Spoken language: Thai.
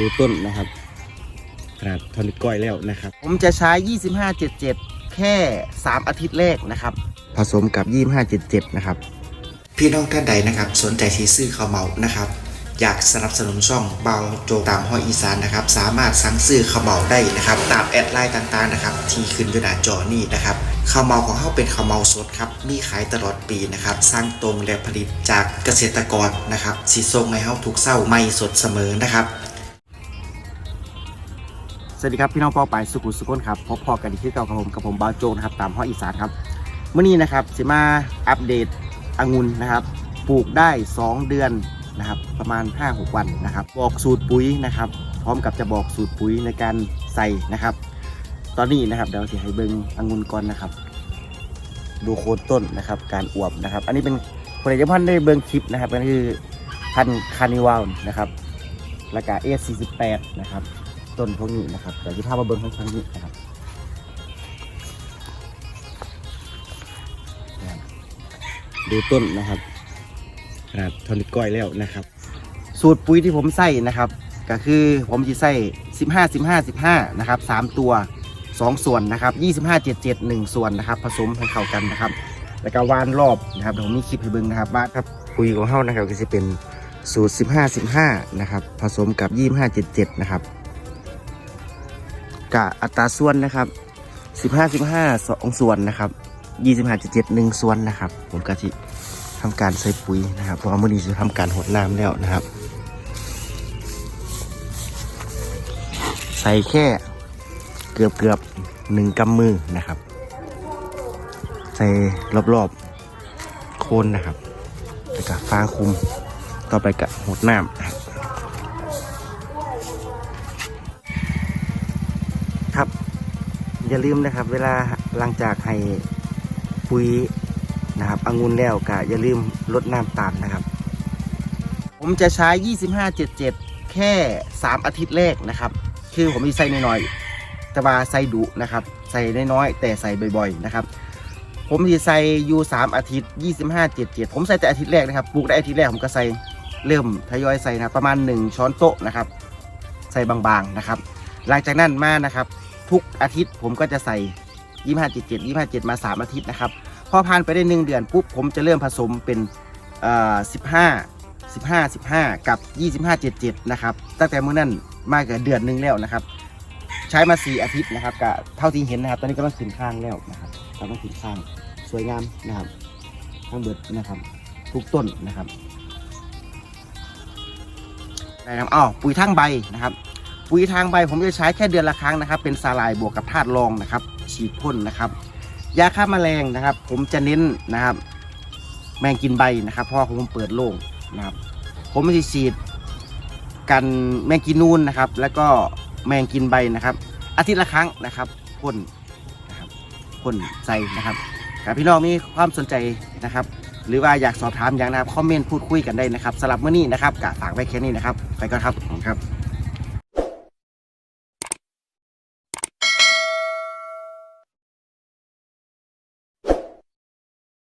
ดูต้นนะครับขนาดเทอนิวก้อยแล้วนะครับ ผมจะใช้ 2577 แค่ 3 อาทิตย์แรกนะครับ ผสมกับ 2577 นะครับ พี่น้องท่านใดนะครับ สนใจที่ซื้อข้าวเหมานะครับ อยากสนับสนุนช่องเบาโจตามห้อยอีสานนะครับ สามารถสั่งซื้อข้าวเหมาได้นะครับ ตามแอดไลน์ต่างๆนะครับ ที่ขึ้นอยู่หน้าจอนี่นะครับข้าวเหมาของเขาเป็นข้าวเหมาสดครับ มีขายตลอดปีนะครับ สร้างตรงและผลิตจากเกษตรกรนะครับสิส่งให้เขาทุกเศร้าไม่สดเสมอนะครับ สวัสดีครับพี่น้องเป้าไปสุขุสุขนครับพบพอกันอีกที่เก่ากับผมกับผมบาวโจนะครับตามห้องอีสานครับเมื่อนี้นะครับสิมาอัปเดตองุ่นนะครับ ปลูกได้ 2 เดือนนะครับประมาณ 5-6 วันนะครับ บอกสูตรปุ๋ยนะครับพร้อมกับจะบอกสูตรปุ๋ยในการใส่นะครับ ตอนนี้นะครับเดี๋ยวสิให้เบิงองุ่นก่อนนะครับ ดูโคนต้นนะครับ การอวบนะครับ อันนี้เป็นผลิตภัณฑ์ได้เบิงคลิปนะครับก็คือพันคานิวัลนะครับแล้วก็เอส48นะครับ ต้นพวกนี้นะครับแต่ที่ภาพมาเบิ้งข้างๆนี้นะครับนะครับดูต้นนะครับขนาดเทอนิวก้อยแล้วนะครับ สูตรปุ๋ยที่ผมใส่นะครับ ก็คือผมจะใส่ 15 15 15นะครับ3ตัว 2 ส่วนนะครับ25 7 7 1 ส่วนนะครับ ผสมให้เข้ากันนะครับ แล้วก็วานรอบนะครับเดี๋ยวผมมีคลิปให้เบิ้งนะครับว่าครับปุ๋ยของเฮานะครับก็จะเป็นสูตร 15 15 นะครับ ผสมกับ 25 77 นะครับ กะอัตราส่วนนะครับ15 15 2ส่วนนะครับ25 77 1ส่วนนะครับ ผมก็ที่ทำการใส่ปุ๋ยนะครับเพราะว่ามื้อนี้จะทำการหดน้ำแล้วนะครับ ใส่แค่เกือบเกือบหนึ่งกำมือนะครับ ใส่รอบๆโคนนะครับแล้วก็ฟางคุมต่อไปกับหดน้ำนะครับ อย่าลืมนะครับ เวลาหลังจากให้ปุ๋ยนะครับองุ่นแล้วก็อย่าลืมลดน้ำตามนะครับ ผมจะใช้ 2577 แค่ 3 อาทิตย์แรกนะครับ คือผมมีใส่น้อยๆแต่ว่าใส่ดุนะครับใส่น้อยๆแต่ใส่บ่อยๆนะครับ ผมจะใส่อยู่3อาทิตย์ 25 77 ผมใส่แต่อาทิตย์แรกนะครับปลูกได้อาทิตย์แรกผมก็ใส่เริ่มทยอยใส่นะประมาณ 1 ช้อนโต๊ะนะครับ ใส่บางๆนะครับ หลังจากนั้นมานะครับ ทุกอาทิตย์ผมก็จะใส่25 77 25 7มา3อาทิตย์นะครับ พอผ่านไปได้1เดือนปุ๊บผมจะเริ่มผสมเป็นเอ่อ15 15 15กับ25 77นะครับ ตั้งแต่เมื่อนั้นมาเกือบเดือนหนึงแล้วนะครับ ใช้มา4อาทิตย์นะครับก็เท่าที่เห็นนะครับ ตอนนี้กำลังขึ้นข้างแล้วนะครับกำลังขึ้นข้างสวยงามนะครับทั้งเบิดนะครับ ทุกต้นนะครับได้ครับอ้าวปุ๋ยทางใบนะครับ ปุ๋ยทางใบผมจะใช้แค่เดือนละครั้งนะครับ เป็นสาลายบวกกับธาตุรองนะครับ ฉีดพ่นนะครับ ยาฆ่าแมลงนะครับ ผมจะเน้นนะครับ แมงกินใบนะครับเพราะว่าผมเปิดโล่งนะครับ ผมจะฉีดกันแมงกินนูนนะครับ แล้วก็แมงกินใบนะครับ อาทิตย์ละครั้งนะครับพ่นนะครับพ่นใส่นะครับถ้าพี่น้องมีความสนใจนะครับ หรือว่าอยากสอบถามอย่างนะครับคอมเมนต์พูดคุยกันได้นะครับสำหรับเมื้อนี้นะครับกะฝากไว้แค่นี้นะครับ ไปก่อนครับขอบคุณครับ